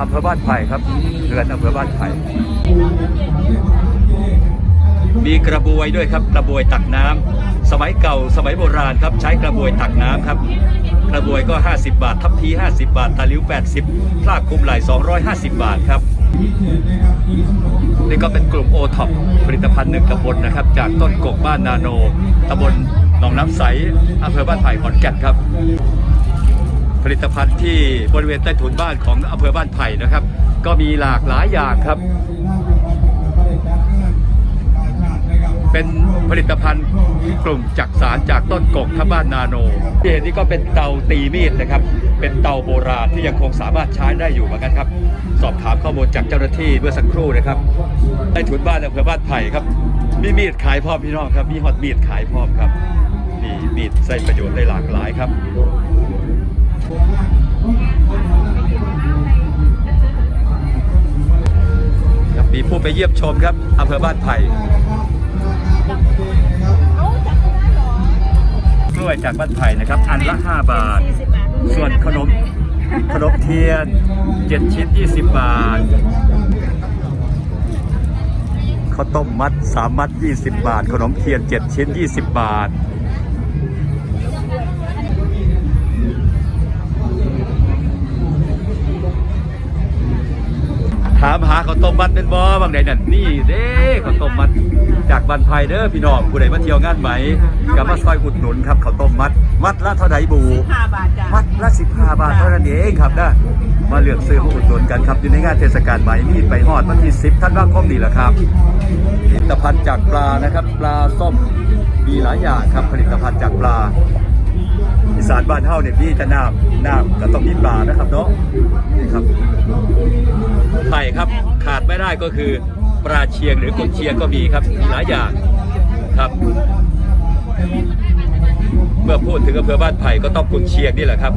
อำเภอบ้านไผ่ครับเขื่อนอำเภอบ้านไผ่มีกระบวยด้วยครับ กระบวยตักน้ำสมัยเก่าสมัยโบราณครับ ใช้กระบวยตักน้ำครับ กระบวยก็ 50 บาท ทัพพี50 บาทตาลิ้ว 80พลากคุมไหล่250 บาทครับนี่ก็เป็นกลุ่มโอท็อปผลิตภัณฑ์หนึ่งตำบลนะครับ จากต้นกกบ้านนาโนตำบลหนองน้ำใสอำเภอบ้านไผ่ขอนแก่นครับ ผลิตภัณฑ์ที่บริเวณใต้ถุนบ้านของอำเภอบ้านไผ่นะครับ ก็มีหลากหลายอย่างครับ เป็นผลิตภัณฑ์กลุ่มจักสารจากต้นกกครับบ้านนาโนที่เห็นนี่ก็เป็นเตาตีมีดนะครับ เป็นเตาโบราณที่ยังคงสามารถใช้ได้อยู่เหมือนกันครับ สอบถามข้อมูลจากเจ้าหน้าที่เมื่อสักครู่นะครับใต้ถุนบ้านอำเภอบ้านไผ่ครับมีมีดขายพร้อมพี่น้องครับมีฮอตมีดขายพร้อมครับนี่มีดใช้ประโยชน์ได้หลากหลายครับ ผู้ไปเยี่ยมชมครับอำเภอบ้านไผ่กล้วยจากบ้านไผ่นะครับ อันละ 5 บาท ส่วนขนมขนมเทียน 7 ชิ้น 20 บาทข้าวต้มมัด 3 มัด 20 บาท ขนมเทียน 7 ชิ้น 20 บาท ถามหาข้าวต้มมัดเป็นบ่บางใดนั่นนี่เด้ข้าวต้มมัดจากบันไพเด้อพี่น้องผู้ใดมาเที่ยวงานไหมกับมาซอยอุดหนุนครับข้าวต้มมัด มัดละเท่าไหร่บูห้าบาทจ้ะมัดละ15บาทเท่านั้นเองครับนะมาเลือกซื้อมาอุดหนุนกันครับอยู่ในงานเทศกาลไหมมีดไปฮอดวันที่ 10ธันวาคมนี่แหละครับผลิตภัณฑ์จากปลานะครับ ปลาส้มมีหลายอย่างครับผลิตภัณฑ์จากปลาอีสานบ้านเฮาเนี่ยพี่จะน้ำน้ำก็ต้องมีปลานะครับเนาะนี่ครับไผ่ครับขาดไม่ได้ก็คือปลาเชียงหรือกุนเชียงก็มีครับมีหลายอย่างครับ เมื่อพูดถึงอำเภอบ้านไผ่ก็ต้องกุนเชียงนี่แหละครับ